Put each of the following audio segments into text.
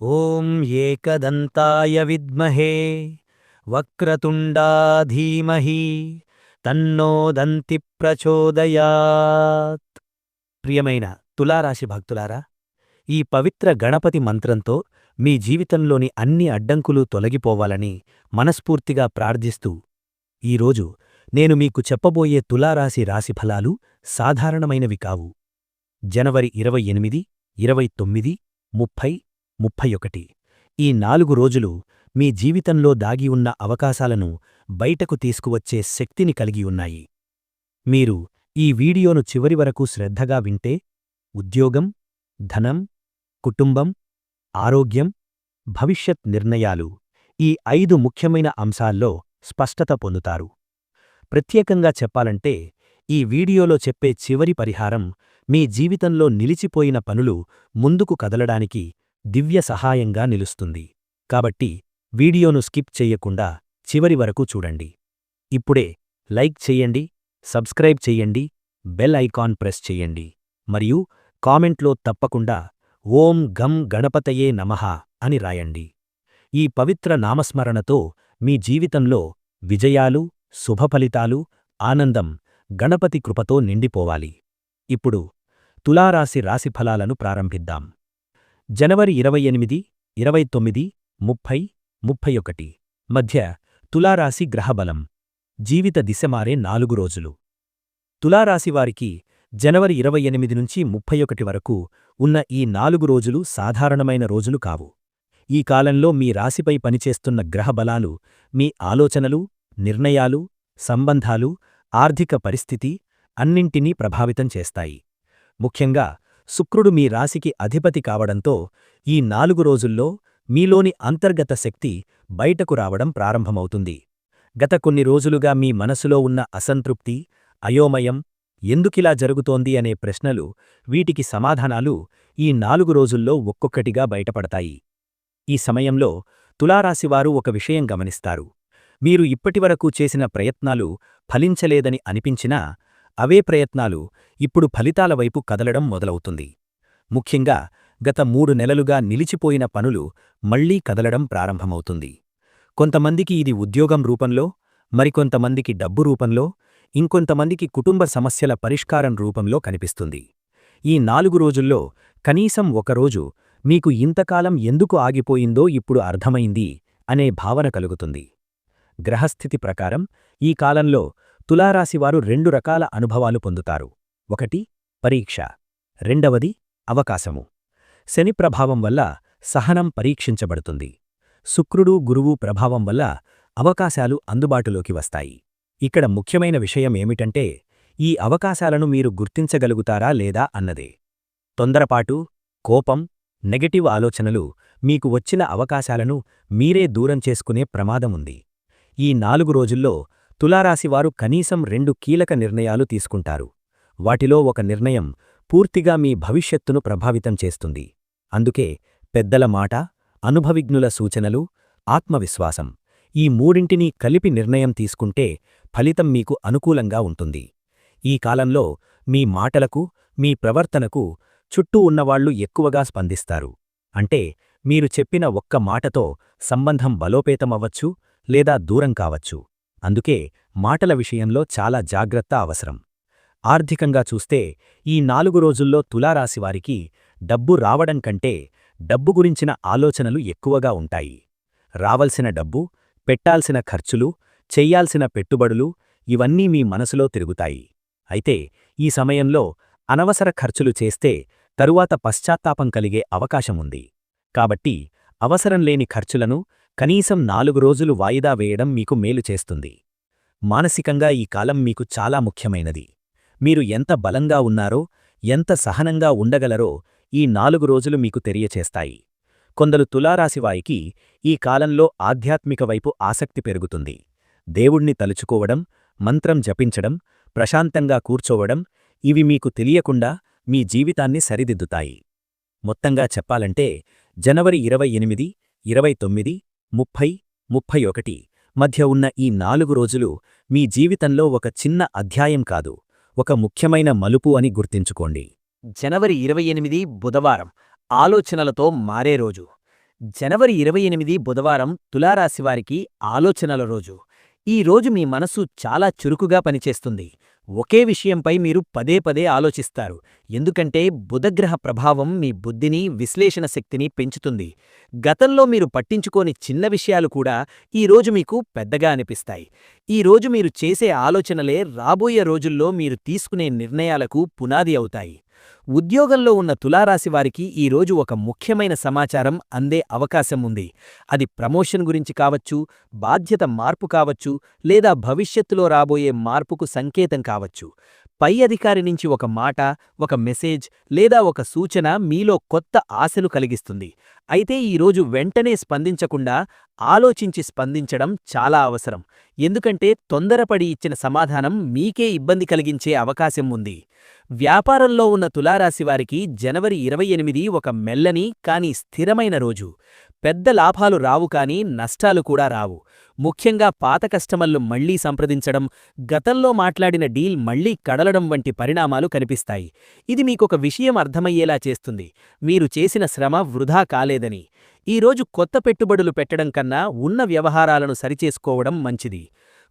ॐ एकदन्ताय विद्महे వక్రతుండా ధీమహి తన్నో దంతి ప్రచోదయాత్ ప్రియమైన తులారాశి భక్తులారా ఈ పవిత్ర గణపతి మంత్రంతో మీ జీవితంలోని అన్ని అడ్డంకులు తొలగిపోవాలని మనస్ఫూర్తిగా ప్రార్థిస్తూ ఈరోజు నేను మీకు చెప్పబోయే తులారాశి రాశిఫలాలు సాధారణమైనవి కావు జనవరి ఇరవై ఎనిమిది ఇరవై తొమ్మిది ముప్పై ముప్పై ఒకటి ఈ నాలుగు రోజులు మీ జీవితంలో దాగి ఉన్న అవకాశాలను బయటకు తీసుకువచ్చే శక్తిని కలిగి ఉన్నాయి. మీరు ఈ వీడియోను చివరి వరకు శ్రద్ధగా వింటే ఉద్యోగం ధనం కుటుంబం ఆరోగ్యం భవిష్యత్ నిర్ణయాలు ఈ ఐదు ముఖ్యమైన అంశాల్లో స్పష్టత పొందుతారు. ప్రత్యేకంగా చెప్పాలంటే ఈ వీడియోలో చెప్పే చివరి పరిహారం మీ జీవితంలో నిలిచిపోయిన పనులు ముందుకు కదలడానికి దివ్య సహాయంగా నిలుస్తుంది. కాబట్టి వీడియోను స్కిప్ చెయ్యకుండా చివరి వరకు చూడండి. ఇప్పుడే లైక్ చెయ్యండి సబ్స్క్రైబ్ చెయ్యండి బెల్ ఐకాన్ ప్రెస్ చెయ్యండి మరియు కామెంట్లో తప్పకుండా ఓం గం గణపతయే నమః అని రాయండి. ఈ పవిత్ర నామస్మరణతో మీ జీవితంలో విజయాలు శుభఫలితాలు ఆనందం గణపతి కృపతో నిండిపోవాలి. ఇప్పుడు తులారాశి రాశిఫలాలను ప్రారంభిద్దాం. జనవరి ఇరవై ఎనిమిది ఇరవై తొమ్మిది ముప్పై ముప్పై ఒకటి. మధ్య తులారాశి గ్రహబలం. జీవిత దిశమారే నాలుగు రోజులు. తులారాశివారికి జనవరి ఇరవై ఎనిమిది నుంచి ముప్పై ఒకటి వరకు ఉన్న ఈ నాలుగు రోజులు సాధారణమైన రోజులు కావు. ఈ కాలంలో మీ రాశిపై పనిచేస్తున్న గ్రహబలాలు మీ ఆలోచనలు నిర్ణయాలు సంబంధాలు ఆర్థిక పరిస్థితి అన్నింటినీ ప్రభావితం చేస్తాయి. ముఖ్యంగా శుక్రుడు మీ రాశికి అధిపతి కావడంతో ఈ నాలుగు రోజుల్లో మీలోని అంతర్గత శక్తి బయటకు రావడం ప్రారంభమవుతుంది. గత కొన్ని రోజులుగా మీ మనసులో ఉన్న అసంతృప్తి అయోమయం ఎందుకిలా జరుగుతోంది అనే ప్రశ్నలు వీటికి సమాధానాలు ఈ నాలుగు రోజుల్లో ఒక్కొక్కటిగా బయటపడతాయి. ఈ సమయంలో తులారాశివారు ఒక విషయం గమనిస్తారు. మీరు ఇప్పటివరకు చేసిన ప్రయత్నాలు ఫలించలేదని అనిపించినా అవే ప్రయత్నాలు ఇప్పుడు ఫలితాల వైపు కదలడం మొదలవుతుంది. ముఖ్యంగా గత మూడు నెలలుగా నిలిచిపోయిన పనులు మళ్ళీ కదలడం ప్రారంభమవుతుంది. కొంతమందికి ఇది ఉద్యోగం రూపంలో మరికొంతమందికి డబ్బు రూపంలో ఇంకొంతమందికి కుటుంబ సమస్యల పరిష్కారం రూపంలో కనిపిస్తుంది. ఈ నాలుగు రోజుల్లో కనీసం ఒకరోజు మీకు ఇంతకాలం ఎందుకు ఆగిపోయిందో ఇప్పుడు అర్థమైంది అనే భావన కలుగుతుంది. గ్రహస్థితి ప్రకారం ఈ కాలంలో తులారాశివారు రెండు రకాల అనుభవాలు పొందుతారు. ఒకటి పరీక్ష. రెండవది అవకాశము. శని ప్రభావం వల్ల సహనం పరీక్షించబడుతుంది. శుక్రుడు గురువు ప్రభావం వల్ల అవకాశాలు అందుబాటులోకి వస్తాయి. ఇక్కడ ముఖ్యమైన విషయం ఏమిటంటే ఈ అవకాశాలను మీరు గుర్తించగలుగుతారా లేదా అన్నదే. తొందరపాటు కోపం నెగటివ్ ఆలోచనలు మీకు వచ్చిన అవకాశాలను మీరే దూరం చేసుకునే ప్రమాదముంది. ఈ నాలుగు రోజుల్లో తులారాశివారు కనీసం రెండు కీలక నిర్ణయాలు తీసుకుంటారు. వాటిలో ఒక నిర్ణయం పూర్తిగా మీ భవిష్యత్తును ప్రభావితం చేస్తుంది. అందుకే పెద్దల మాట అనుభవిజ్ఞుల సూచనలు ఆత్మవిశ్వాసం ఈ మూడింటినీ కలిపి నిర్ణయం తీసుకుంటే ఫలితం మీకు అనుకూలంగా ఉంటుంది. ఈ కాలంలో మీ మాటలకు మీ ప్రవర్తనకు చుట్టూ ఉన్నవాళ్ళు ఎక్కువగా స్పందిస్తారు. అంటే మీరు చెప్పిన ఒక్క మాటతో సంబంధం బలోపేతమవ్వచ్చు లేదా దూరం కావచ్చు. అందుకే మాటల విషయంలో చాలా జాగ్రత్త అవసరం. ఆర్థికంగా చూస్తే ఈ నాలుగు రోజుల్లో తులారాశివారికి డబ్బు రావడం కంటే డబ్బు గురించిన ఆలోచనలు ఎక్కువగా ఉంటాయి. రావలసిన డబ్బు పెట్టాల్సిన ఖర్చులు చెయ్యాల్సిన పెట్టుబడులు ఇవన్నీ మీ మనసులో తిరుగుతాయి. అయితే ఈ సమయంలో అనవసర ఖర్చులు చేస్తే తరువాత పశ్చాత్తాపం కలిగే అవకాశముంది కాబట్టి అవసరం లేని ఖర్చులను కనీసం నాలుగు రోజులు వాయిదా వేయడం మీకు మేలు చేస్తుంది. మానసికంగా ఈ కాలం మీకు చాలా ముఖ్యమైనది. మీరు ఎంత బలంగా ఉన్నారో ఎంత సహనంగా ఉండగలరో ఈ నాలుగు రోజులు మీకు తెలియచేస్తాయి. కొందరు తులారాశివాయికి ఈ కాలంలో ఆధ్యాత్మిక వైపు ఆసక్తి పెరుగుతుంది. దేవుణ్ణి తలుచుకోవడం మంత్రం జపించడం ప్రశాంతంగా కూర్చోవడం ఇవి మీకు తెలియకుండా మీ జీవితాన్ని సరిదిద్దుతాయి. మొత్తంగా చెప్పాలంటే జనవరి ఇరవై ఎనిమిది ఇరవై తొమ్మిది ముప్పై ముప్పై ఒకటి మధ్య ఉన్న ఈ నాలుగు రోజులు మీ జీవితంలో ఒక చిన్న అధ్యాయం కాదు ఒక ముఖ్యమైన మలుపు అని గుర్తించుకోండి. జనవరి ఇరవై ఎనిమిది బుధవారం ఆలోచనలతో మారే రోజు. జనవరి ఇరవై ఎనిమిది బుధవారం తులారాశివారికి ఆలోచనల రోజు. ఈ రోజు మీ మనసు చాలా చురుకుగా పనిచేస్తుంది. ఒకే విషయంపై మీరు పదే పదే ఆలోచిస్తారు. ఎందుకంటే బుధగ్రహ ప్రభావం మీ బుద్ధిని విశ్లేషణ శక్తిని పెంచుతుంది. గతంలో మీరు పట్టించుకోని చిన్న విషయాలు కూడా ఈ రోజు మీకు పెద్దగా అనిపిస్తాయి. ఈ రోజు మీరు చేసే ఆలోచనలే రాబోయే రోజుల్లో మీరు తీసుకునే నిర్ణయాలకు పునాది అవుతాయి. ఉద్యోగంలో ఉన్న తులారాశి వారికి ఈరోజు ఒక ముఖ్యమైన సమాచారం అందే అవకాశం ఉంది. అది ప్రమోషన్ గురించి కావచ్చు బాధ్యత మార్పు కావచ్చు లేదా భవిష్యత్తులో రాబోయే మార్పుకు సంకేతం కావచ్చు. పై అధికారి నుంచి ఒక మాట ఒక మెసేజ్ లేదా ఒక సూచన మీలో కొత్త ఆశలు కలిగిస్తుంది. అయితే ఈరోజు వెంటనే స్పందించకుండా ఆలోచించి స్పందించడం చాలా అవసరం. ఎందుకంటే తొందరపడి ఇచ్చిన సమాధానం మీకే ఇబ్బంది కలిగించే అవకాశం ఉంది. వ్యాపారంలో ఉన్న తులారాశివారికి జనవరి ఇరవై ఎనిమిది ఒక మెల్లని కాని స్థిరమైన రోజు. పెద్ద లాభాలు రావు కాని నష్టాలు కూడా రావు. ముఖ్యంగా పాత కస్టమర్లు మళ్ళీ సంప్రదించడం గతంలో మాట్లాడిన డీల్ మళ్ళీ కడలడం వంటి పరిణామాలు కనిపిస్తాయి. ఇది మీకొక విషయం అర్థమయ్యేలా చేస్తుంది. మీరు చేసిన శ్రమ వృధా కాలేదని. ఈరోజు కొత్త పెట్టుబడులు పెట్టడం కన్నా ఉన్న వ్యవహారాలను సరిచేసుకోవడం మంచిది.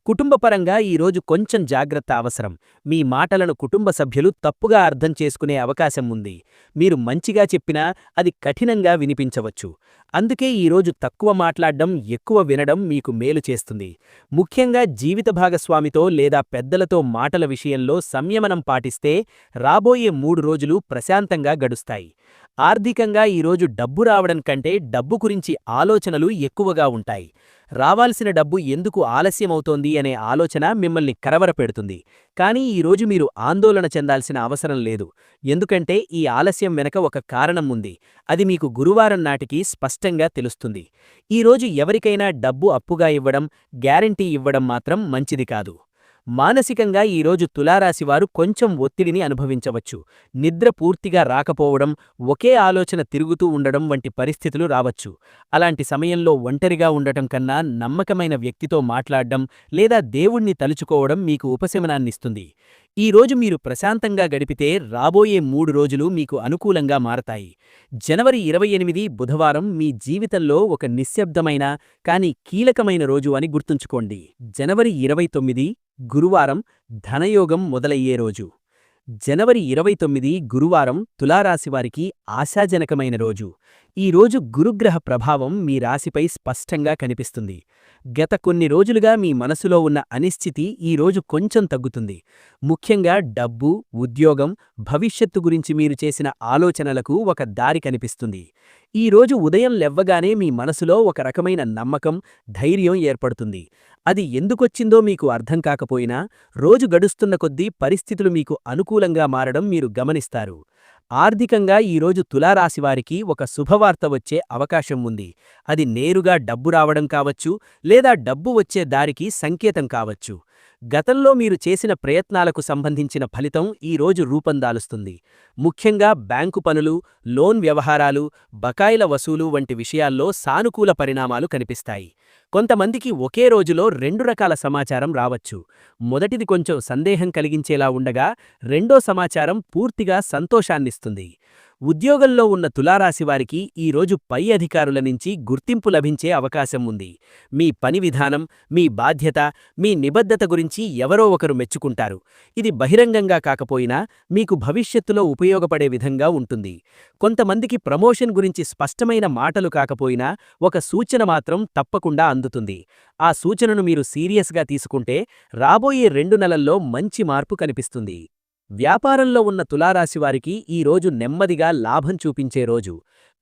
కుటుంబపరంగా ఈరోజు కొంచెం జాగ్రత్త అవసరం. మీ మాటలను కుటుంబ సభ్యులు తప్పుగా అర్థం చేసుకునే అవకాశం ఉంది. మీరు మంచిగా చెప్పినా అది కఠినంగా వినిపించవచ్చు. అందుకే ఈరోజు తక్కువ మాట్లాడడం ఎక్కువ వినడం మీకు మేలు చేస్తుంది. ముఖ్యంగా జీవిత భాగస్వామితో లేదా పెద్దలతో మాటల విషయంలో సంయమనం పాటిస్తే రాబోయే మూడు రోజులు ప్రశాంతంగా గడుస్తాయి. ఆర్థికంగా ఈరోజు డబ్బు రావడం కంటే డబ్బు గురించి ఆలోచనలు ఎక్కువగా ఉంటాయి. రావాల్సిన డబ్బు ఎందుకు ఆలస్యమవుతోంది అనే ఆలోచన మిమ్మల్ని కరవరపెడుతుంది. కానీ ఈరోజు మీరు ఆందోళన చెందాల్సిన అవసరం లేదు. ఎందుకంటే ఈ ఆలస్యం వెనక ఒక కారణం ఉంది. అది మీకు గురువారం నాటికి స్పష్టంగా తెలుస్తుంది. ఈరోజు ఎవరికైనా డబ్బు అప్పుగా ఇవ్వడం గ్యారంటీ ఇవ్వడం మాత్రం మంచిది కాదు. మానసికంగా ఈరోజు తులారాశివారు కొంచెం ఒత్తిడిని అనుభవించవచ్చు. నిద్ర పూర్తిగా రాకపోవడం ఒకే ఆలోచన తిరుగుతూ ఉండడం వంటి పరిస్థితులు రావచ్చు. అలాంటి సమయంలో ఒంటరిగా ఉండటం కన్నా నమ్మకమైన వ్యక్తితో మాట్లాడడం లేదా దేవుణ్ణి తలుచుకోవడం మీకు ఉపశమనాన్నిస్తుంది. ఈ రోజు మీరు ప్రశాంతంగా గడిపితే రాబోయే మూడు రోజులు మీకు అనుకూలంగా మారతాయి. జనవరి ఇరవై ఎనిమిది బుధవారం మీ జీవితంలో ఒక నిశ్శబ్దమైన కాని కీలకమైన రోజు అని గుర్తుంచుకోండి. జనవరి ఇరవై తొమ్మిది గురువారం ధనయోగం మొదలయ్యే రోజు. జనవరి ఇరవై తొమ్మిది గురువారం తులారాశివారికి ఆశాజనకమైన రోజు. ఈ రోజు గురుగ్రహ ప్రభావం మీ రాశిపై స్పష్టంగా కనిపిస్తుంది. గత కొన్ని రోజులుగా మీ మనసులో ఉన్న అనిశ్చితి ఈ రోజు కొంచెం తగ్గుతుంది. ముఖ్యంగా డబ్బు ఉద్యోగం భవిష్యత్తు గురించి మీరు చేసిన ఆలోచనలకు ఒక దారి కనిపిస్తుంది. ఈరోజు ఉదయం లెవ్వగానే మీ మనసులో ఒక రకమైన నమ్మకం ధైర్యం ఏర్పడుతుంది. అది ఎందుకొచ్చిందో మీకు అర్థం కాకపోయినా రోజు గడుస్తున్న కొద్దీ పరిస్థితులు మీకు అనుకూలంగా మారడం మీరు గమనిస్తారు. ఆర్థికంగా ఈరోజు తులారాశివారికి ఒక శుభవార్త వచ్చే అవకాశం ఉంది. అది నేరుగా డబ్బు రావడం కావచ్చు లేదా డబ్బు వచ్చే దారికి సంకేతం కావచ్చు. గతంలో మీరు చేసిన ప్రయత్నాలకు సంబంధించిన ఫలితం ఈరోజు రూపందాలుస్తుంది ముఖ్యంగా బ్యాంకు పనులు లోన్ వ్యవహారాలు బకాయిల వసూలు వంటి విషయాల్లో సానుకూల పరిణామాలు కనిపిస్తాయి. కొంతమందికి ఒకే రోజులో రెండు రకాల సమాచారం రావచ్చు. మొదటిది కొంచెం సందేహం కలిగించేలా ఉండగా రెండో సమాచారం పూర్తిగా సంతోషాన్నిస్తుంది. ఉద్యోగంలో ఉన్న తులారాశివారికి ఈరోజు పై అధికారుల నుంచి గుర్తింపు లభించే అవకాశం ఉంది. మీ పని విధానం మీ బాధ్యత మీ నిబద్ధత గురించి ఎవరో ఒకరు మెచ్చుకుంటారు. ఇది బహిరంగంగా కాకపోయినా మీకు భవిష్యత్తులో ఉపయోగపడే విధంగా ఉంటుంది. కొంతమందికి ప్రమోషన్ గురించి స్పష్టమైన మాటలు కాకపోయినా ఒక సూచన మాత్రం తప్పకుండా అందుతుంది. ఆ సూచనను మీరు సీరియస్గా తీసుకుంటే రాబోయే రెండు నెలల్లో మంచి మార్పు కనిపిస్తుంది. వ్యాపారంలో ఉన్న తులారాశివారికి ఈ రోజు నెమ్మదిగా లాభం చూపించే రోజు.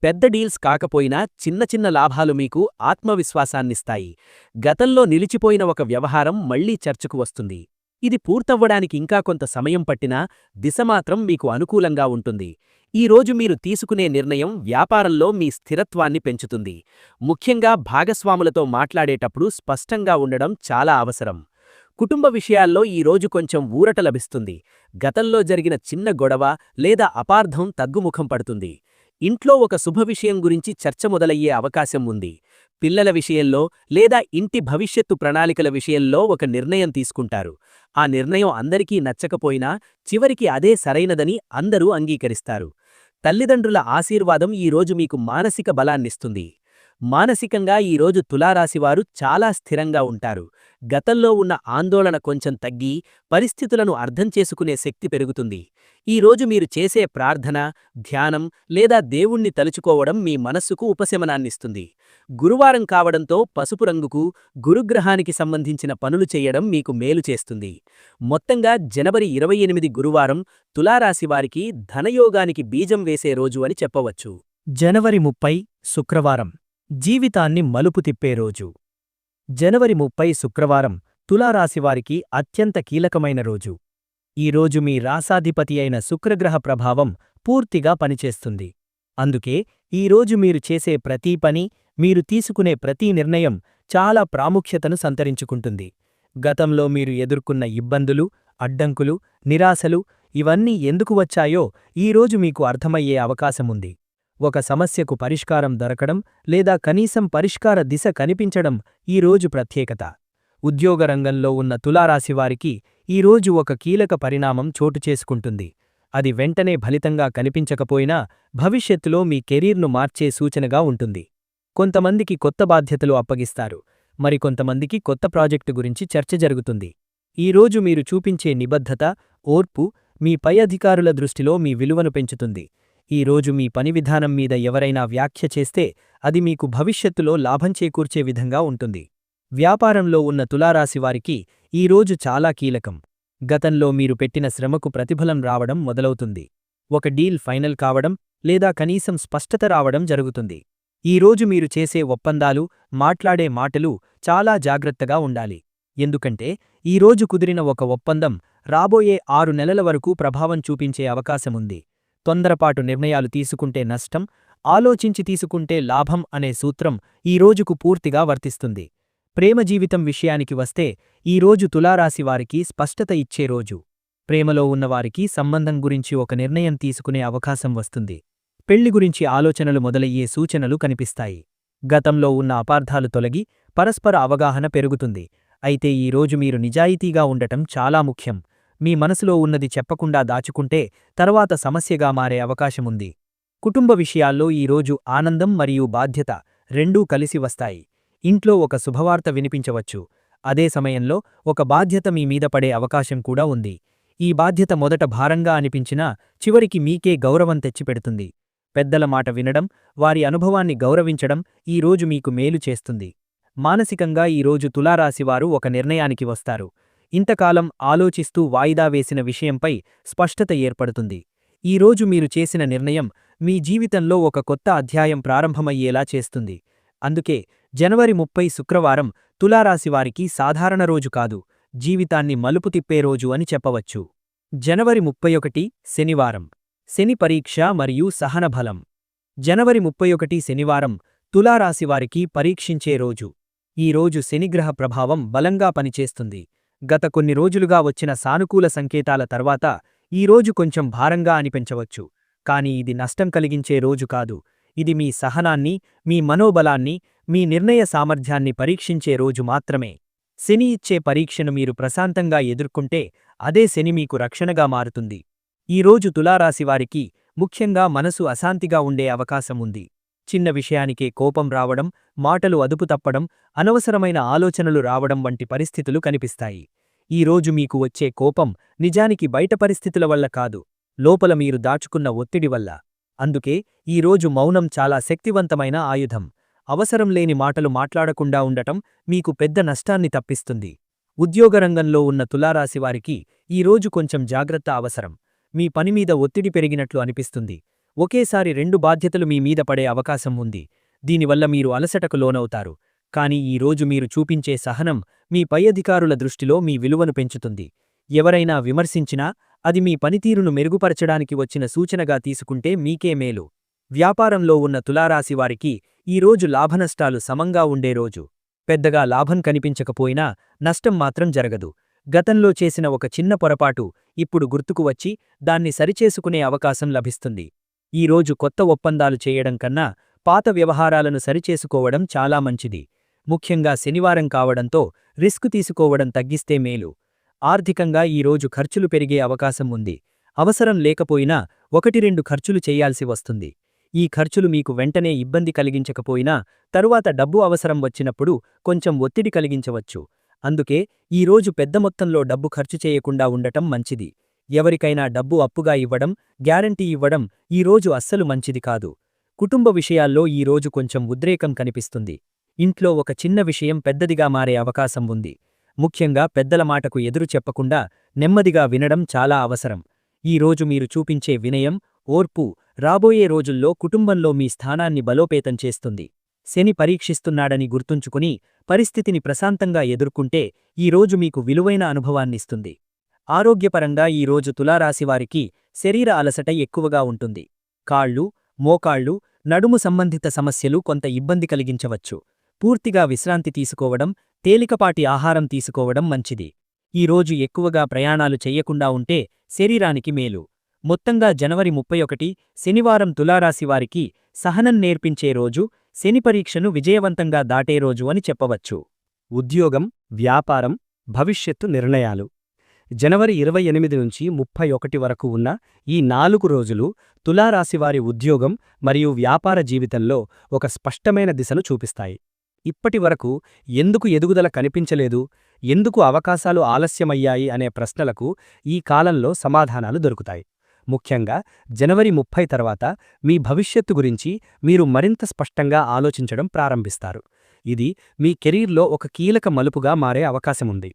పెద్ద డీల్స్ కాకపోయినా చిన్న చిన్న లాభాలు మీకు ఆత్మవిశ్వాసాన్నిస్తాయి. గతంలో నిలిచిపోయిన ఒక వ్యవహారం మళ్ళీ చర్చకు వస్తుంది. ఇది పూర్తవ్వడానికి ఇంకా కొంత సమయం పట్టినా దిశమాత్రం మీకు అనుకూలంగా ఉంటుంది. ఈ రోజు మీరు తీసుకునే నిర్ణయం వ్యాపారంలో మీ స్థిరత్వాన్ని పెంచుతుంది. ముఖ్యంగా భాగస్వాములతో మాట్లాడేటప్పుడు స్పష్టంగా ఉండడం చాలా అవసరం. కుటుంబ విషయాల్లో ఈ రోజు కొంచెం ఊరట లభిస్తుంది. గతంలో జరిగిన చిన్న గొడవ లేదా అపార్థం తగ్గుముఖం పడుతుంది. ఇంట్లో ఒక శుభ విషయం గురించి చర్చ మొదలయ్యే అవకాశం ఉంది. పిల్లల విషయంలో లేదా ఇంటి భవిష్యత్తు ప్రణాళికల విషయంలో ఒక నిర్ణయం తీసుకుంటారు. ఆ నిర్ణయం అందరికీ నచ్చకపోయినా చివరికి అదే సరైనదని అందరూ అంగీకరిస్తారు. తల్లిదండ్రుల ఆశీర్వాదం ఈరోజు మీకు మానసిక బలాన్నిస్తుంది. మానసికంగా ఈరోజు తులారాశివారు చాలా స్థిరంగా ఉంటారు. గతంలో ఉన్న ఆందోళన కొంచెం తగ్గి పరిస్థితులను అర్థం చేసుకునే శక్తి పెరుగుతుంది. ఈరోజు మీరు చేసే ప్రార్థన ధ్యానం లేదా దేవుణ్ణి తలుచుకోవడం మీ మనస్సుకు ఉపశమనాన్నిస్తుంది. గురువారం కావడంతో పసుపు రంగుకు గురుగ్రహానికి సంబంధించిన పనులు చేయడం మీకు మేలు చేస్తుంది. మొత్తంగా జనవరి ఇరవై ఎనిమిది గురువారం తులారాశివారికి ధనయోగానికి బీజం వేసే రోజు అని చెప్పవచ్చు. జనవరి ముప్పై శుక్రవారం. జీవితాన్ని మలుపు తిప్పే రోజు. జనవరి ముప్పై శుక్రవారం తులారాశివారికి అత్యంత కీలకమైన రోజు. ఈ రోజు మీ రాసాధిపతి అయిన శుక్రగ్రహ ప్రభావం పూర్తిగా పనిచేస్తుంది. అందుకే ఈ రోజు మీరు చేసే ప్రతీ పని మీరు తీసుకునే ప్రతి నిర్ణయం చాలా ప్రాముఖ్యతను సంతరించుకుంటుంది. గతంలో మీరు ఎదుర్కొన్న ఇబ్బందులు అడ్డంకులు నిరాశలు ఇవన్నీ ఎందుకు వచ్చాయో ఈరోజు మీకు అర్థమయ్యే అవకాశముంది. ఒక సమస్యకు పరిష్కారం దొరకడం లేదా కనీసం పరిష్కార దిశ కనిపించడం ఈరోజు ప్రత్యేకత. ఉద్యోగ రంగంలో ఉన్న తులారాశివారికి ఈరోజు ఒక కీలక పరిణామం చోటు చేసుకుంటుంది. అది వెంటనే ఫలితంగా కనిపించకపోయినా భవిష్యత్తులో మీ కెరీర్ను మార్చే సూచనగా ఉంటుంది. కొంతమందికి కొత్త బాధ్యతలు అప్పగిస్తారు. మరికొంతమందికి కొత్త ప్రాజెక్టు గురించి చర్చ జరుగుతుంది. ఈరోజు మీరు చూపించే నిబద్ధత ఓర్పు మీ పై అధికారుల దృష్టిలో మీ విలువను పెంచుతుంది. ఈ రోజు మీ పని విధానం మీద ఎవరైనా వ్యాఖ్య చేస్తే అది మీకు భవిష్యత్తులో లాభం చేకూర్చే విధంగా ఉంటుంది. వ్యాపారంలో ఉన్న తులారాశివారికి ఈరోజు చాలా కీలకం. గతంలో మీరు పెట్టిన శ్రమకు ప్రతిఫలం రావడం మొదలవుతుంది. ఒక డీల్ ఫైనల్ కావడం లేదా కనీసం స్పష్టత రావడం జరుగుతుంది. ఈరోజు మీరు చేసే ఒప్పందాలు మాట్లాడే మాటలు చాలా జాగ్రత్తగా ఉండాలి. ఎందుకంటే ఈరోజు కుదిరిన ఒక ఒప్పందం రాబోయే ఆరు నెలల వరకు ప్రభావం చూపించే అవకాశముంది తొందరపాటు నిర్ణయాలు తీసుకుంటే నష్టం ఆలోచించి తీసుకుంటే లాభం అనే సూత్రం ఈ రోజుకు పూర్తిగా వర్తిస్తుంది. ప్రేమ జీవితం విషయానికి వస్తే ఈరోజు తులారాశివారికి స్పష్టత ఇచ్చే రోజు. ప్రేమలో ఉన్నవారికి సంబంధం గురించి ఒక నిర్ణయం తీసుకునే అవకాశం వస్తుంది. పెళ్ళి గురించి ఆలోచనలు మొదలయ్యే సూచనలు కనిపిస్తాయి. గతంలో ఉన్న అపార్థాలు తొలగి పరస్పర అవగాహన పెరుగుతుంది. అయితే ఈరోజు మీరు నిజాయితీగా ఉండటం చాలా ముఖ్యం. మీ మనసులో ఉన్నది చెప్పకుండా దాచుకుంటే తర్వాత సమస్యగా మారే అవకాశముంది. కుటుంబ విషయాల్లో ఈరోజు ఆనందం మరియు బాధ్యత రెండూ కలిసి వస్తాయి. ఇంట్లో ఒక శుభవార్త వినిపించవచ్చు. అదే సమయంలో ఒక బాధ్యత మీ మీద పడే అవకాశం కూడా ఉంది. ఈ బాధ్యత మొదట భారంగా అనిపించినా చివరికి మీకే గౌరవం తెచ్చిపెడుతుంది. పెద్దల మాట వినడం వారి అనుభవాన్ని గౌరవించడం ఈరోజు మీకు మేలు చేస్తుంది. మానసికంగా ఈరోజు తులారాశివారు ఒక నిర్ణయానికి వస్తారు. ఇంతకాలం ఆలోచిస్తూ వాయిదా వేసిన విషయంపై స్పష్టత ఏర్పడుతుంది. ఈరోజు మీరు చేసిన నిర్ణయం మీ జీవితంలో ఒక కొత్త అధ్యాయం ప్రారంభమయ్యేలా చేస్తుంది. అందుకే జనవరి ముప్పై శుక్రవారం తులారాశివారికి సాధారణ రోజు కాదు జీవితాన్ని మలుపు తిప్పే రోజు అని చెప్పవచ్చు. జనవరి ముప్పై ఒకటి శనివారం. శని పరీక్ష మరియు సహనబలం జనవరి ముప్పై ఒకటి శనివారం తులారాశివారికి పరీక్షించే రోజు. ఈ రోజు శనిగ్రహ ప్రభావం బలంగా పనిచేస్తుంది. గత కొన్ని రోజులుగా వచ్చిన సానుకూల సంకేతాల తర్వాత ఈరోజు కొంచెం భారంగా అనిపించవచ్చు. కాని ఇది నష్టం కలిగించే రోజు కాదు. ఇది మీ సహనాన్ని మీ మనోబలాన్ని మీ నిర్ణయ సామర్థ్యాన్ని పరీక్షించే రోజు మాత్రమే. శని ఇచ్చే పరీక్షను మీరు ప్రశాంతంగా ఎదుర్కొంటే అదే శని మీకు రక్షణగా మారుతుంది. ఈరోజు తులారాశివారికి ముఖ్యంగా మనసు అశాంతిగా ఉండే అవకాశం ఉంది. చిన్న విషయానికే కోపం రావడం మాటలు అదుపు తప్పడం అనవసరమైన ఆలోచనలు రావడం వంటి పరిస్థితులు కనిపిస్తాయి. ఈరోజు మీకు వచ్చే కోపం నిజానికి బయట పరిస్థితుల వల్ల కాదు లోపల మీరు దాచుకున్న ఒత్తిడి వల్ల. అందుకే ఈరోజు మౌనం చాలా శక్తివంతమైన ఆయుధం. అవసరం లేని మాటలు మాట్లాడకుండా ఉండటం మీకు పెద్ద నష్టాన్ని తప్పిస్తుంది. ఉద్యోగరంగంలో ఉన్న తులారాశివారికి ఈరోజు కొంచెం జాగ్రత్త అవసరం. మీ పనిమీద ఒత్తిడి పెరిగినట్లు అనిపిస్తుంది. ఒకేసారి రెండు బాధ్యతలు మీ మీద పడే అవకాశం ఉంది. దీనివల్ల మీరు అలసటకు లోనవుతారు. కాని ఈరోజు మీరు చూపించే సహనం మీ పై అధికారుల దృష్టిలో మీ విలువను పెంచుతుంది. ఎవరైనా విమర్శించినా అది మీ పనితీరును మెరుగుపరచడానికి వచ్చిన సూచనగా తీసుకుంటే మీకే మేలు. వ్యాపారంలో ఉన్న తులారాశివారికి ఈరోజు లాభనష్టాలు సమంగా ఉండే రోజు. పెద్దగా లాభం కనిపించకపోయినా నష్టం మాత్రం జరగదు. గతంలో చేసిన ఒక చిన్న పొరపాటు ఇప్పుడు గుర్తుకు వచ్చి దాన్ని సరిచేసుకునే అవకాశం లభిస్తుంది. ఈరోజు కొత్త ఒప్పందాలు చేయడం కన్నా పాత వ్యవహారాలను సరిచేసుకోవడం చాలా మంచిది. ముఖ్యంగా శనివారం కావడంతో రిస్క్ తీసుకోవడం తగ్గిస్తే మేలు. ఆర్థికంగా ఈరోజు ఖర్చులు పెరిగే అవకాశం ఉంది. అవసరం లేకపోయినా ఒకటి రెండు ఖర్చులు చేయాల్సి వస్తుంది. ఈ ఖర్చులు మీకు వెంటనే ఇబ్బంది కలిగించకపోయినా తరువాత డబ్బు అవసరం వచ్చినప్పుడు కొంచెం ఒత్తిడి కలిగించవచ్చు. అందుకే ఈరోజు పెద్ద మొత్తంలో డబ్బు ఖర్చు చేయకుండా ఉండటం మంచిది. ఎవరికైనా డబ్బు అప్పుగా ఇవ్వడం గ్యారంటీ ఇవ్వడం ఈరోజు అస్సలు మంచిది కాదు. కుటుంబ విషయాల్లో ఈ రోజు కొంచెం ఉద్రేకం కనిపిస్తుంది. ఇంట్లో ఒక చిన్న విషయం పెద్దదిగా మారే అవకాశం ఉంది. ముఖ్యంగా పెద్దల మాటకు ఎదురు చెప్పకుండా నెమ్మదిగా వినడం చాలా అవసరం. ఈరోజు మీరు చూపించే వినయం ఓర్పు రాబోయే రోజుల్లో కుటుంబంలో మీ స్థానాన్ని బలోపేతం చేస్తుంది. శని పరీక్షిస్తున్నాడని గుర్తుంచుకుని పరిస్థితిని ప్రశాంతంగా ఎదుర్కొంటే ఈరోజు మీకు విలువైన అనుభవాన్నిస్తుంది. ఆరోగ్యపరంగా ఈ రోజు తులారాశివారికి శరీర అలసట ఎక్కువగా ఉంటుంది. కాళ్ళు మోకాళ్ళు నడుము సంబంధిత సమస్యలు కొంత ఇబ్బంది కలిగించవచ్చు. పూర్తిగా విశ్రాంతి తీసుకోవడం తేలికపాటి ఆహారం తీసుకోవడం మంచిది. ఈరోజు ఎక్కువగా ప్రయాణాలు చెయ్యకుండా ఉంటే శరీరానికి మేలు. మొత్తంగా జనవరి ముప్పై ఒకటి శనివారం తులారాశివారికి సహనం నేర్పించే రోజు శని పరీక్షను విజయవంతంగా దాటే రోజు అని చెప్పవచ్చు. ఉద్యోగం వ్యాపారం భవిష్యత్తు నిర్ణయాలు. జనవరి ఇరవై ఎనిమిది నుంచి ముప్పై ఒకటి వరకు ఉన్న ఈ నాలుగు రోజులు తులారాశివారి ఉద్యోగం మరియు వ్యాపార జీవితంలో ఒక స్పష్టమైన దిశను చూపిస్తాయి. ఇప్పటి వరకు ఎందుకు ఎదుగుదల కనిపించలేదు ఎందుకు అవకాశాలు ఆలస్యమయ్యాయి అనే ప్రశ్నలకు ఈ కాలంలో సమాధానాలు దొరుకుతాయి. ముఖ్యంగా జనవరి ముప్పై తర్వాత మీ భవిష్యత్తు గురించి మీరు మరింత స్పష్టంగా ఆలోచించడం ప్రారంభిస్తారు. ఇది మీ కెరీర్లో ఒక కీలక మలుపుగా మారే అవకాశముంది.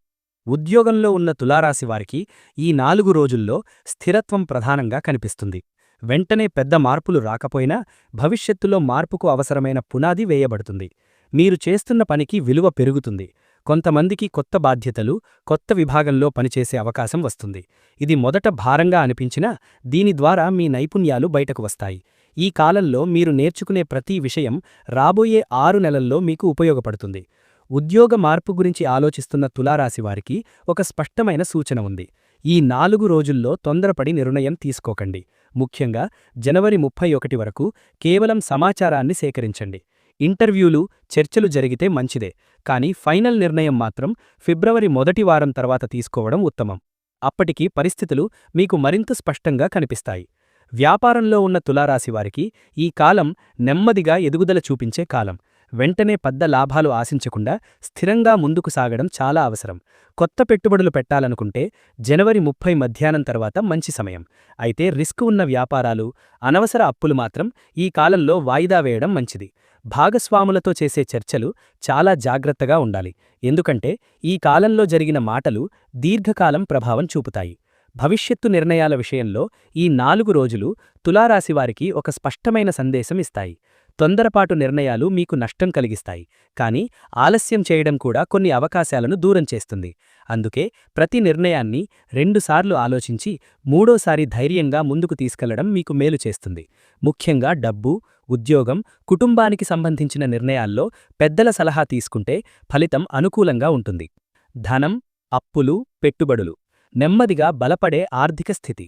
ఉద్యోగంలో ఉన్న తులారాశివారికి ఈ నాలుగు రోజుల్లో స్థిరత్వం ప్రధానంగా కనిపిస్తుంది. వెంటనే పెద్ద మార్పులు రాకపోయినా భవిష్యత్తులో మార్పుకు అవసరమైన పునాది వేయబడుతుంది. మీరు చేస్తున్న పనికి విలువ పెరుగుతుంది. కొంతమందికి కొత్త బాధ్యతలు కొత్త విభాగంలో పనిచేసే అవకాశం వస్తుంది. ఇది మొదట భారంగా అనిపించినా దీని ద్వారా మీ నైపుణ్యాలు బయటకు వస్తాయి. ఈ కాలంలో మీరు నేర్చుకునే ప్రతి విషయం రాబోయే ఆరు నెలల్లో మీకు ఉపయోగపడుతుంది. ఉద్యోగ మార్పు గురించి ఆలోచిస్తున్న తులారాశివారికి ఒక స్పష్టమైన సూచన ఉంది. ఈ నాలుగు రోజుల్లో తొందరపడి నిర్ణయం తీసుకోకండి. ముఖ్యంగా జనవరి ముప్పై ఒకటి వరకు కేవలం సమాచారాన్ని సేకరించండి. ఇంటర్వ్యూలు చర్చలు జరిగితే మంచిదే. కానీ ఫైనల్ నిర్ణయం మాత్రం ఫిబ్రవరి మొదటి వారం తర్వాత తీసుకోవడం ఉత్తమం. అప్పటికి పరిస్థితులు మీకు మరింత స్పష్టంగా కనిపిస్తాయి. వ్యాపారంలో ఉన్న తులారాశివారికి ఈ కాలం నెమ్మదిగా ఎదుగుదల చూపించే కాలం. వెంటనే పెద్ద లాభాలు ఆశించకుండా స్థిరంగా ముందుకు సాగడం చాలా అవసరం. కొత్త పెట్టుబడులు పెట్టాలనుకుంటే జనవరి ముప్పై మధ్యాహ్నం తర్వాత మంచి సమయం. అయితే రిస్క్ ఉన్న వ్యాపారాలు అనవసర అప్పులు మాత్రం ఈ కాలంలో వాయిదా వేయడం మంచిది. భాగస్వాములతో చేసే చర్చలు చాలా జాగ్రత్తగా ఉండాలి. ఎందుకంటే ఈ కాలంలో జరిగిన మాటలు దీర్ఘకాలం ప్రభావం చూపుతాయి. భవిష్యత్తు నిర్ణయాల విషయంలో ఈ నాలుగు రోజులు తులారాశివారికి ఒక స్పష్టమైన సందేశం ఇస్తాయి. తొందరపాటు నిర్ణయాలు మీకు నష్టం కలిగిస్తాయి కానీ ఆలస్యం చేయడం కూడా కొన్ని అవకాశాలను దూరం చేస్తుంది. అందుకే ప్రతి నిర్ణయాన్ని రెండుసార్లు ఆలోచించి మూడోసారి ధైర్యంగా ముందుకు తీసుకెళ్ళడం మీకు మేలు చేస్తుంది. ముఖ్యంగా డబ్బు ఉద్యోగం కుటుంబానికి సంబంధించిన నిర్ణయాల్లో పెద్దల సలహా తీసుకుంటే ఫలితం అనుకూలంగా ఉంటుంది. ధనం అప్పులు పెట్టుబడులు. నెమ్మదిగా బలపడే ఆర్థిక స్థితి.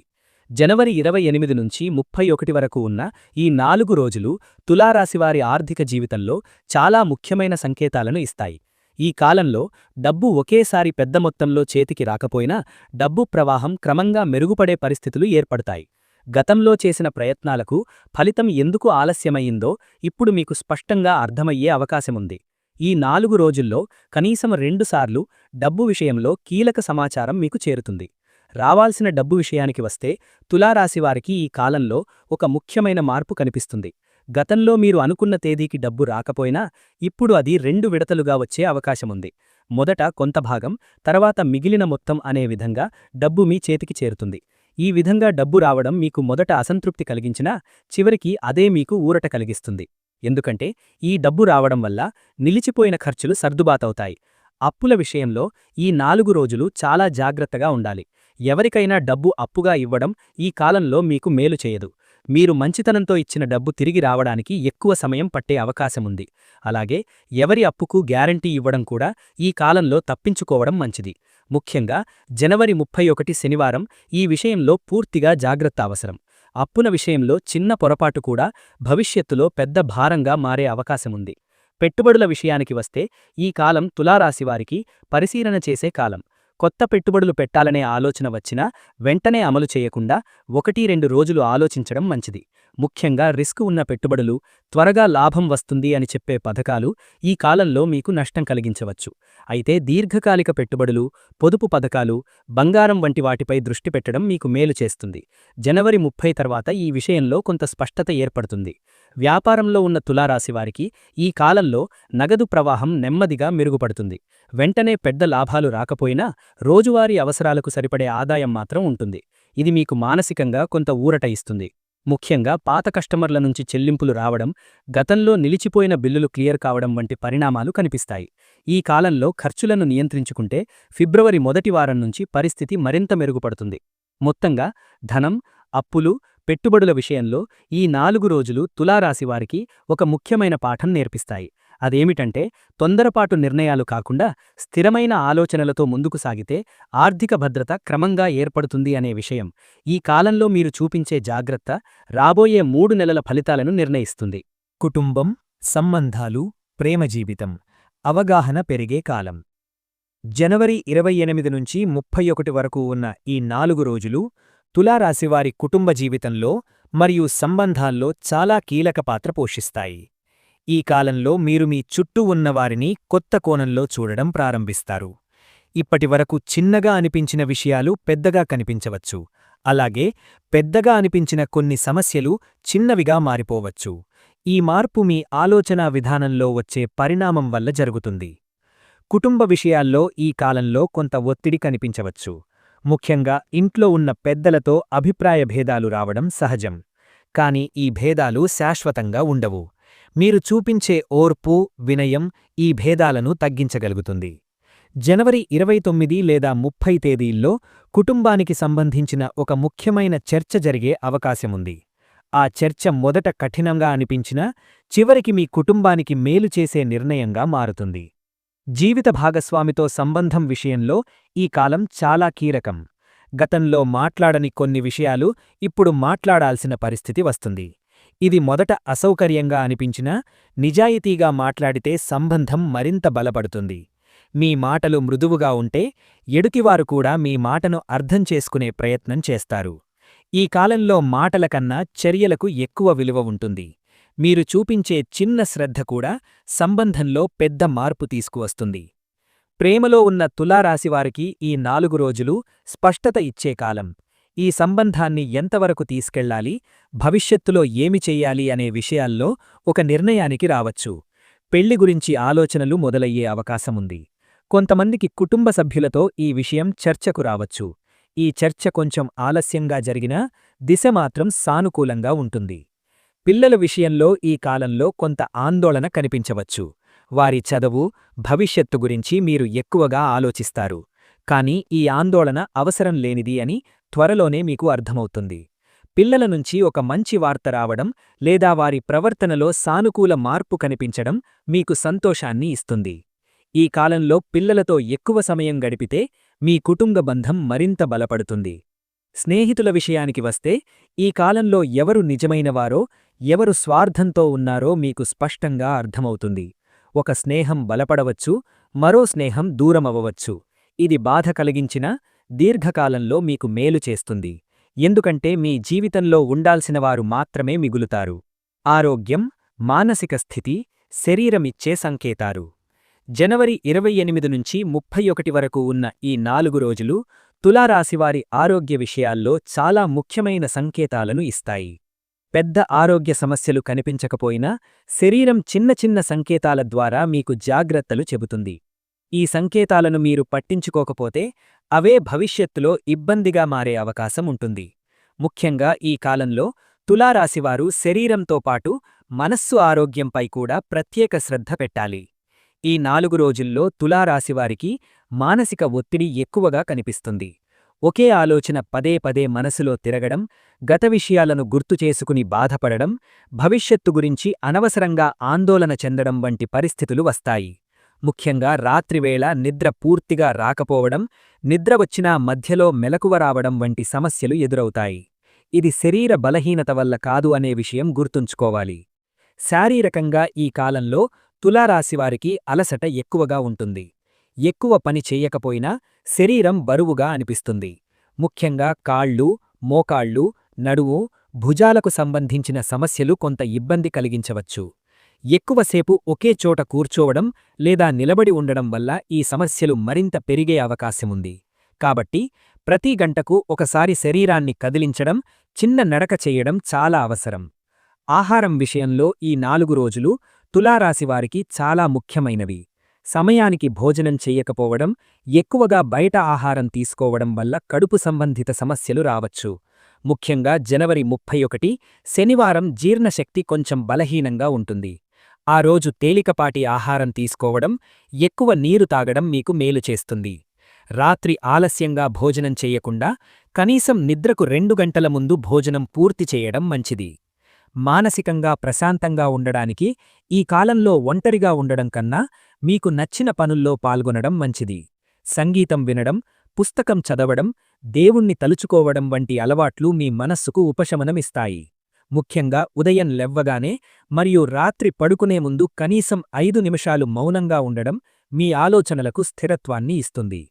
జనవరి ఇరవై ఎనిమిది నుంచి ముప్పై ఒకటి వరకు ఉన్న ఈ నాలుగు రోజులు తులారాశివారి ఆర్థిక జీవితంలో చాలా ముఖ్యమైన సంకేతాలను ఇస్తాయి. ఈ కాలంలో డబ్బు ఒకేసారి పెద్ద మొత్తంలో చేతికి రాకపోయినా డబ్బు ప్రవాహం క్రమంగా మెరుగుపడే పరిస్థితులు ఏర్పడతాయి. గతంలో చేసిన ప్రయత్నాలకు ఫలితం ఎందుకు ఆలస్యమయ్యిందో ఇప్పుడు మీకు స్పష్టంగా అర్థమయ్యే అవకాశముంది. ఈ నాలుగు రోజుల్లో కనీసం రెండుసార్లు డబ్బు విషయంలో కీలక సమాచారం మీకు చేరుతుంది. రావాల్సిన డబ్బు విషయానికి వస్తే తులారాశివారికి ఈ కాలంలో ఒక ముఖ్యమైన మార్పు కనిపిస్తుంది. గతంలో మీరు అనుకున్న తేదీకి డబ్బు రాకపోయినా ఇప్పుడు అది రెండు విడతలుగా వచ్చే అవకాశముంది మొదట కొంత భాగం తర్వాత మిగిలిన మొత్తం అనే విధంగా డబ్బు మీ చేతికి చేరుతుంది. ఈ విధంగా డబ్బు రావడం మీకు మొదట అసంతృప్తి కలిగించినా చివరికి అదే మీకు ఊరట కలిగిస్తుంది. ఎందుకంటే ఈ డబ్బు రావడం వల్ల నిలిచిపోయిన ఖర్చులు సర్దుబాతవుతాయి అప్పుల విషయంలో ఈ నాలుగు రోజులు చాలా జాగ్రత్తగా ఉండాలి. ఎవరికైనా డబ్బు అప్పుగా ఇవ్వడం ఈ కాలంలో మీకు మేలు చేయదు. మీరు మంచితనంతో ఇచ్చిన డబ్బు తిరిగి రావడానికి ఎక్కువ సమయం పట్టే అవకాశముంది. అలాగే ఎవరి అప్పుకు గ్యారంటీ ఇవ్వడం కూడా ఈ కాలంలో తప్పించుకోవడం మంచిది. ముఖ్యంగా జనవరి ముప్పై ఒకటి శనివారం ఈ విషయంలో పూర్తిగా జాగ్రత్త అవసరం. అప్పుల విషయంలో చిన్న పొరపాటు కూడా భవిష్యత్తులో పెద్ద భారంగా మారే అవకాశముంది. పెట్టుబడుల విషయానికి వస్తే ఈ కాలం తులారాశివారికి పరిశీలన చేసే కాలం. కొత్త పెట్టుబడులు పెట్టాలనే ఆలోచన వచ్చినా వెంటనే అమలు చేయకుండా ఒకటి రెండు రోజులు ఆలోచించడం మంచిది. ముఖ్యంగా రిస్క్ ఉన్న పెట్టుబడులు త్వరగా లాభం వస్తుంది అని చెప్పే పథకాలు ఈ కాలంలో మీకు నష్టం కలిగించవచ్చు. అయితే దీర్ఘకాలిక పెట్టుబడులు పొదుపు పథకాలు బంగారం వంటి వాటిపై దృష్టి పెట్టడం మీకు మేలు చేస్తుంది. జనవరి ముప్పై తర్వాత ఈ విషయంలో కొంత స్పష్టత ఏర్పడుతుంది. వ్యాపారంలో ఉన్న తులారాశివారికి ఈ కాలంలో నగదు ప్రవాహం నెమ్మదిగా మెరుగుపడుతుంది. వెంటనే పెద్ద లాభాలు రాకపోయినా రోజువారీ అవసరాలకు సరిపడే ఆదాయం మాత్రం ఉంటుంది. ఇది మీకు మానసికంగా కొంత ఊరట ఇస్తుంది. ముఖ్యంగా పాత కస్టమర్ల నుంచి చెల్లింపులు రావడం గతంలో నిలిచిపోయిన బిల్లులు క్లియర్ కావడం వంటి పరిణామాలు కనిపిస్తాయి. ఈ కాలంలో ఖర్చులను నియంత్రించుకుంటే ఫిబ్రవరి మొదటి వారం నుంచి పరిస్థితి మరింత మెరుగుపడుతుంది. మొత్తంగా ధనం అప్పులు పెట్టుబడుల విషయంలో ఈ నాలుగు రోజులు తులారాశివారికి ఒక ముఖ్యమైన పాఠం నేర్పిస్తాయి. అదేమిటంటే తొందరపాటు నిర్ణయాలు కాకుండా స్థిరమైన ఆలోచనలతో ముందుకు సాగితే ఆర్థిక భద్రత క్రమంగా ఏర్పడుతుంది అనే విషయం ఈ కాలంలో మీరు చూపించే జాగ్రత్త రాబోయే మూడు నెలల ఫలితాలను నిర్ణయిస్తుంది. కుటుంబం సంబంధాలు ప్రేమ జీవితం అవగాహన పెరిగే కాలం. జనవరి ఇరవై ఎనిమిది నుంచి ముప్పై ఒకటి వరకు ఉన్న ఈ నాలుగు రోజులు తులారాశివారి కుటుంబ జీవితంలో మరియు సంబంధాల్లో చాలా కీలక పాత్ర పోషిస్తాయి. ఈ కాలంలో మీరు మీ చుట్టూ ఉన్నవారిని కొత్త కోణంలో చూడడం ప్రారంభిస్తారు. ఇప్పటివరకు చిన్నగా అనిపించిన విషయాలు పెద్దగా కనిపించవచ్చు. అలాగే పెద్దగా అనిపించిన కొన్ని సమస్యలు చిన్నవిగా మారిపోవచ్చు. ఈ మార్పు మీ ఆలోచనా విధానంలో వచ్చే పరిణామం వల్ల జరుగుతుంది. కుటుంబ విషయాల్లో ఈ కాలంలో కొంత ఒత్తిడి కనిపించవచ్చు. ముఖ్యంగా ఇంట్లో ఉన్న పెద్దలతో అభిప్రాయ భేదాలు రావడం సహజం. కాని ఈ భేదాలు శాశ్వతంగా ఉండవు. మీరు చూపించే ఓర్పు వినయం ఈ భేదాలను తగ్గించగలుగుతుంది. జనవరి ఇరవై తొమ్మిది లేదా ముప్పై తేదీల్లో కుటుంబానికి సంబంధించిన ఒక ముఖ్యమైన చర్చ జరిగే అవకాశముంది. ఆ చర్చ మొదట కఠినంగా అనిపించినా చివరికి మీ కుటుంబానికి మేలు చేసే నిర్ణయంగా మారుతుంది. జీవిత భాగస్వామితో సంబంధం విషయంలో ఈ కాలం చాలా కీలకం గతంలో మాట్లాడని కొన్ని విషయాలు ఇప్పుడు మాట్లాడాల్సిన పరిస్థితి వస్తుంది. ఇది మొదట అసౌకర్యంగా అనిపించినా నిజాయితీగా మాట్లాడితే సంబంధం మరింత బలపడుతుంది. మీ మాటలు మృదువుగా ఉంటే ఎడుకివారు కూడా మీ మాటను అర్థం చేసుకునే ప్రయత్నం చేస్తారు. ఈ కాలంలో మాటల కన్నా చర్యలకు ఎక్కువ విలువ ఉంటుంది. మీరు చూపించే చిన్న శ్రద్ధ కూడా సంబంధంలో పెద్ద మార్పు తీసుకువస్తుంది. ప్రేమలో ఉన్న తులారాశివారికి ఈ నాలుగు రోజులు స్పష్టత ఇచ్చే కాలం. ఈ సంబంధాన్ని ఎంతవరకు తీసుకెళ్ళాలి భవిష్యత్తులో ఏమి చెయ్యాలి అనే విషయాల్లో ఒక నిర్ణయానికి రావచ్చు. పెళ్ళి గురించి ఆలోచనలు మొదలయ్యే అవకాశముంది కొంతమందికి కుటుంబ సభ్యులతో ఈ విషయం చర్చకు రావచ్చు. ఈ చర్చ కొంచెం ఆలస్యంగా జరిగినా దిశ మాత్రం సానుకూలంగా ఉంటుంది. పిల్లల విషయంలో ఈ కాలంలో కొంత ఆందోళన కనిపించవచ్చు. వారి చదువు భవిష్యత్తు గురించి మీరు ఎక్కువగా ఆలోచిస్తారు. కాని ఈ ఆందోళన అవసరం లేనిది అని త్వరలోనే మీకు అర్థమవుతుంది. పిల్లల నుంచి ఒక మంచి వార్త రావడం లేదా వారి ప్రవర్తనలో సానుకూల మార్పు కనిపించడం మీకు సంతోషాన్ని ఇస్తుంది. ఈ కాలంలో పిల్లలతో ఎక్కువ సమయం గడిపితే మీ కుటుంబ బంధం మరింత బలపడుతుంది. స్నేహితుల విషయానికి వస్తే ఈ కాలంలో ఎవరు నిజమైనవారో ఎవరు స్వార్థంతో ఉన్నారో మీకు స్పష్టంగా అర్థమవుతుంది. ఒక స్నేహం బలపడవచ్చు మరో స్నేహం దూరమవ్వవచ్చు. ఇది బాధ కలిగించినా దీర్ఘకాలంలో మీకు మేలు చేస్తుంది. ఎందుకంటే మీ జీవితంలో ఉండాల్సినవారు మాత్రమే మిగులుతారు. ఆరోగ్యం మానసిక స్థితి శరీరమిచ్చే సంకేతారు జనవరి ఇరవై ఎనిమిది నుంచి ముప్పై ఒకటి వరకు ఉన్న ఈ నాలుగు రోజులు తులారాశివారి ఆరోగ్య విషయాల్లో చాలా ముఖ్యమైన సంకేతాలను ఇస్తాయి. పెద్ద ఆరోగ్య సమస్యలు కనిపించకపోయినా శరీరం చిన్న చిన్న సంకేతాల ద్వారా మీకు జాగ్రత్తలు చెబుతుంది. ఈ సంకేతాలను మీరు పట్టించుకోకపోతే అవే భవిష్యత్తులో ఇబ్బందిగా మారే అవకాశం ఉంటుంది. ముఖ్యంగా ఈ కాలంలో తులారాశివారు శరీరంతో పాటు మనస్సు ఆరోగ్యంపై కూడా ప్రత్యేక శ్రద్ధ పెట్టాలి. ఈ నాలుగు రోజుల్లో తులారాశివారికి మానసిక ఒత్తిడి ఎక్కువగా కనిపిస్తుంది. ఒకే ఆలోచన పదే పదే మనసులో తిరగడం గత విషయాలను గుర్తు చేసుకుని బాధపడడం భవిష్యత్తు గురించి అనవసరంగా ఆందోళన చెందడం వంటి పరిస్థితులు వస్తాయి. ముఖ్యంగా రాత్రివేళ నిద్ర పూర్తిగా రాకపోవడం నిద్ర వచ్చినా మధ్యలో మెలకువ రావడం వంటి సమస్యలు ఎదురవుతాయి. ఇది శరీర బలహీనత వల్ల కాదు అనే విషయం గుర్తుంచుకోవాలి. శారీరకంగా ఈ కాలంలో తులారాశివారికి అలసట ఎక్కువగా ఉంటుంది. ఎక్కువ పని చేయకపోయినా శరీరం బరువుగా అనిపిస్తుంది. ముఖ్యంగా కాళ్ళు మోకాళ్ళు నడువు భుజాలకు సంబంధించిన సమస్యలు కొంత ఇబ్బంది కలిగించవచ్చు. ఎక్కువసేపు ఒకే చోట కూర్చోవడం లేదా నిలబడి ఉండడం వల్ల ఈ సమస్యలు మరింత పెరిగే అవకాశముంది. కాబట్టి ప్రతి గంటకు ఒకసారి శరీరాన్ని కదిలించడం చిన్న నడక చేయడం చాలా అవసరం. ఆహారం విషయంలో ఈ నాలుగు రోజులు తులారాశివారికి చాలా ముఖ్యమైనవి. సమయానికి భోజనం చెయ్యకపోవడం ఎక్కువగా బయట ఆహారం తీసుకోవడం వల్ల కడుపు సంబంధిత సమస్యలు రావచ్చు. ముఖ్యంగా జనవరి ముప్పై ఒకటి శనివారం జీర్ణశక్తి కొంచెం బలహీనంగా ఉంటుంది. ఆ రోజు తేలికపాటి ఆహారం తీసుకోవడం ఎక్కువ నీరు తాగడం మీకు మేలు చేస్తుంది. రాత్రి ఆలస్యంగా భోజనం చెయ్యకుండా కనీసం నిద్రకు రెండు గంటల ముందు భోజనం పూర్తి చేయడం మంచిది. మానసికంగా ప్రశాంతంగా ఉండడానికి ఈ కాలంలో ఒంటరిగా ఉండడం కన్నా మీకు నచ్చిన పనుల్లో పాల్గొనడం మంచిది. సంగీతం వినడం పుస్తకం చదవడం దేవుణ్ణి తలుచుకోవడం వంటి అలవాట్లు మీ మనస్సుకు ఉపశమనమిస్తాయి. ముఖ్యంగా ఉదయం లెవ్వగానే మరియు రాత్రి పడుకునే ముందు కనీసం ఐదు నిమిషాలు మౌనంగా ఉండడం మీ ఆలోచనలకు స్థిరత్వాన్ని ఇస్తుంది.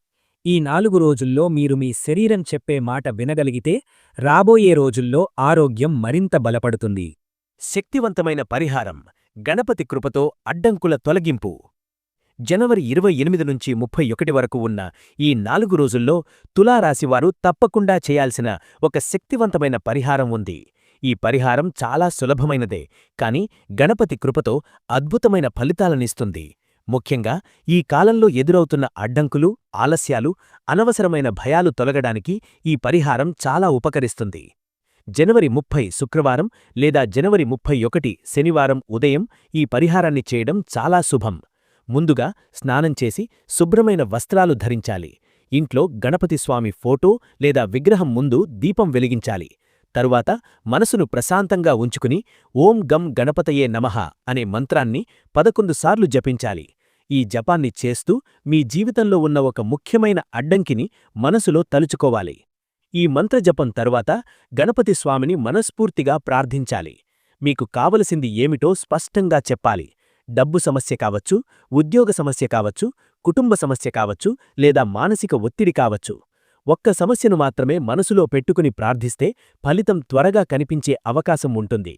ఈ నాలుగు రోజుల్లో మీరు మీ శరీరం చెప్పే మాట వినగలిగితే రాబోయే రోజుల్లో ఆరోగ్యం మరింత బలపడుతుంది. శక్తివంతమైన పరిహారం గణపతి కృపతో అడ్డంకుల తొలగింపు. జనవరి ఇరవై ఎనిమిది నుంచి ముప్పై ఒకటి వరకు ఉన్న ఈ నాలుగు రోజుల్లో తులారాశివారు తప్పకుండా చేయాల్సిన ఒక శక్తివంతమైన పరిహారం ఉంది. ఈ పరిహారం చాలా సులభమైనదే కాని గణపతి కృపతో అద్భుతమైన ఫలితాలనిస్తుంది. ముఖ్యంగా ఈ కాలంలో ఎదురవుతున్న అడ్డంకులు ఆలస్యాలు అనవసరమైన భయాలు తొలగడానికి ఈ పరిహారం చాలా ఉపకరిస్తుంది. జనవరి ముప్పై శుక్రవారం లేదా జనవరి ముప్పై ఒకటి శనివారం ఉదయం ఈ పరిహారాన్ని చేయడం చాలా శుభం. ముందుగా స్నానం చేసి శుభ్రమైన వస్త్రాలు ధరించాలి. ఇంట్లో గణపతిస్వామి ఫోటో లేదా విగ్రహం ముందు దీపం వెలిగించాలి. తరువాత మనసును ప్రశాంతంగా ఉంచుకుని ఓం గం గణపతయే నమః అనే మంత్రాన్ని పదకొండు సార్లు జపించాలి. ఈ జపాన్ని చేస్తూ మీ జీవితంలో ఉన్న ఒక ముఖ్యమైన అడ్డంకిని మనసులో తలుచుకోవాలి. ఈ మంత్రజపం తరువాత గణపతి స్వామిని మనస్ఫూర్తిగా ప్రార్థించాలి. మీకు కావలసింది ఏమిటో స్పష్టంగా చెప్పాలి. డబ్బు సమస్య కావచ్చు ఉద్యోగ సమస్య కావచ్చు కుటుంబ సమస్య కావచ్చు లేదా మానసిక ఒత్తిడి కావచ్చు. ఒక్క సమస్యను మాత్రమే మనసులో పెట్టుకుని ప్రార్థిస్తే ఫలితం త్వరగా కనిపించే అవకాశం ఉంటుంది.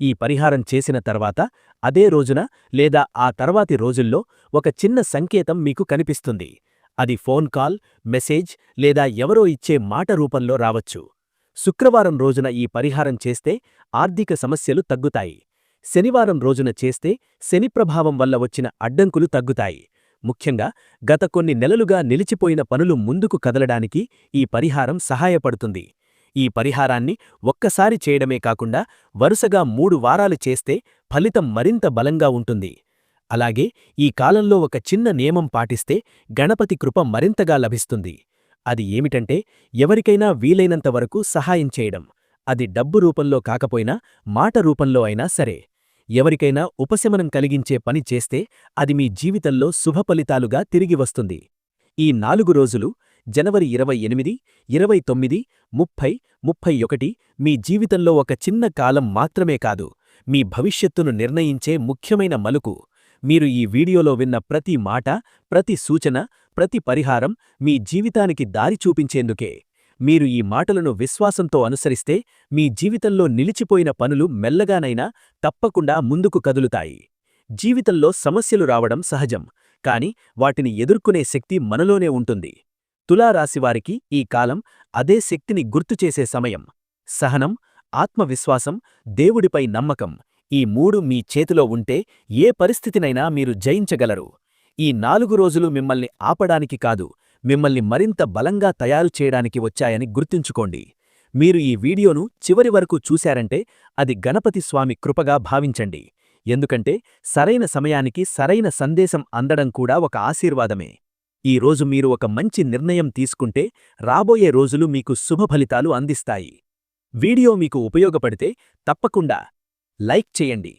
ఈ పరిహారం చేసిన తర్వాత అదే రోజున లేదా ఆ తర్వాతి రోజుల్లో ఒక చిన్న సంకేతం మీకు కనిపిస్తుంది. అది ఫోన్ కాల్ మెసేజ్ లేదా ఎవరో ఇచ్చే మాట రూపంలో రావచ్చు. శుక్రవారం రోజున ఈ పరిహారం చేస్తే ఆర్థిక సమస్యలు తగ్గుతాయి. శనివారం రోజున చేస్తే శని ప్రభావం వల్ల వచ్చిన అడ్డంకులు తగ్గుతాయి. ముఖ్యంగా గత కొన్ని నెలలుగా నిలిచిపోయిన పనులు ముందుకు కదలడానికి ఈ పరిహారం సహాయపడుతుంది. ఈ పరిహారాన్ని ఒక్కసారి చేయడమే కాకుండా వరుసగా మూడు వారాలు చేస్తే ఫలితం మరింత బలంగా ఉంటుంది. అలాగే ఈ కాలంలో ఒక చిన్న నియమం పాటిస్తే గణపతి కృప మరింతగా లభిస్తుంది. అది ఏమిటంటే ఎవరికైనా వీలైనంత వరకు సహాయం చేయడం. అది డబ్బు రూపంలో కాకపోయినా మాట రూపంలో అయినా సరే. ఎవరికైనా ఉపశమనం కలిగించే పని చేస్తే అది మీ జీవితంలో శుభఫలితాలుగా తిరిగి వస్తుంది. ఈ నాలుగు రోజులు జనవరి ఇరవై ఎనిమిది ఇరవై తొమ్మిది ముప్పై ముప్పై ఒకటి మీ జీవితంలో ఒక చిన్న కాలం మాత్రమే కాదు మీ భవిష్యత్తును నిర్ణయించే ముఖ్యమైన మలుకు. మీరు ఈ వీడియోలో విన్న ప్రతి మాట ప్రతి సూచన ప్రతి పరిహారం మీ జీవితానికి దారి చూపించేందుకే. మీరు ఈ మాటలను విశ్వాసంతో అనుసరిస్తే మీ జీవితంలో నిలిచిపోయిన పనులు మెల్లగానైనా తప్పకుండా ముందుకు కదులుతాయి. జీవితంలో సమస్యలు రావడం సహజం కాని వాటిని ఎదుర్కొనే శక్తి మనలోనే ఉంటుంది. తులారాశివారికి ఈ కాలం అదే శక్తిని గుర్తుచేసే సమయం. సహనం ఆత్మవిశ్వాసం దేవుడిపై నమ్మకం ఈ మూడు మీ చేతిలో ఉంటే ఏ పరిస్థితినైనా మీరు జయించగలరు. ఈ నాలుగు రోజులు మిమ్మల్ని ఆపడానికి కాదు మిమ్మల్ని మరింత బలంగా తయారు చేయడానికి వచ్చాయని గుర్తుంచుకోండి. మీరు ఈ వీడియోను చివరి వరకు చూశారంటే అది గణపతి స్వామి కృపగా భావించండి. ఎందుకంటే సరైన సమయానికి సరైన సందేశం అందడం కూడా ఒక ఆశీర్వాదమే. ఈ రోజు మీరు ఒక మంచి నిర్ణయం తీసుకుంటే రాబోయే రోజులు మీకు శుభఫలితాలు అందిస్తాయి. వీడియో మీకు ఉపయోగపడితే తప్పకుండా లైక్ చేయండి.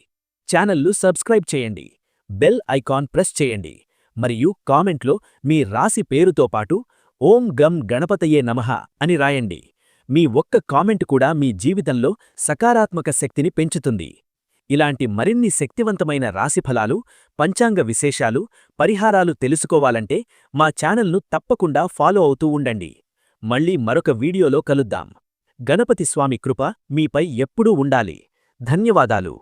ఛానల్లు సబ్స్క్రైబ్ చేయండి. బెల్ ఐకాన్ ప్రెస్ చేయండి. మరియు కామెంట్లో మీ రాశి పేరుతో పాటు ఓం గం గణపతయే నమః అని రాయండి. మీ ఒక్క కామెంట్ కూడా మీ జీవితంలో సకారాత్మక శక్తిని పెంచుతుంది. ఇలాంటి మరిన్ని శక్తివంతమైన రాశిఫలాలు పంచాంగ విశేషాలు పరిహారాలు తెలుసుకోవాలంటే మా ఛానల్ను తప్పకుండా ఫాలో అవుతూ ఉండండి. మళ్ళీ మరొక వీడియోలో కలుద్దాం. గణపతి స్వామి కృప మీపై ఎప్పుడూ ఉండాలి. ధన్యవాదాలు.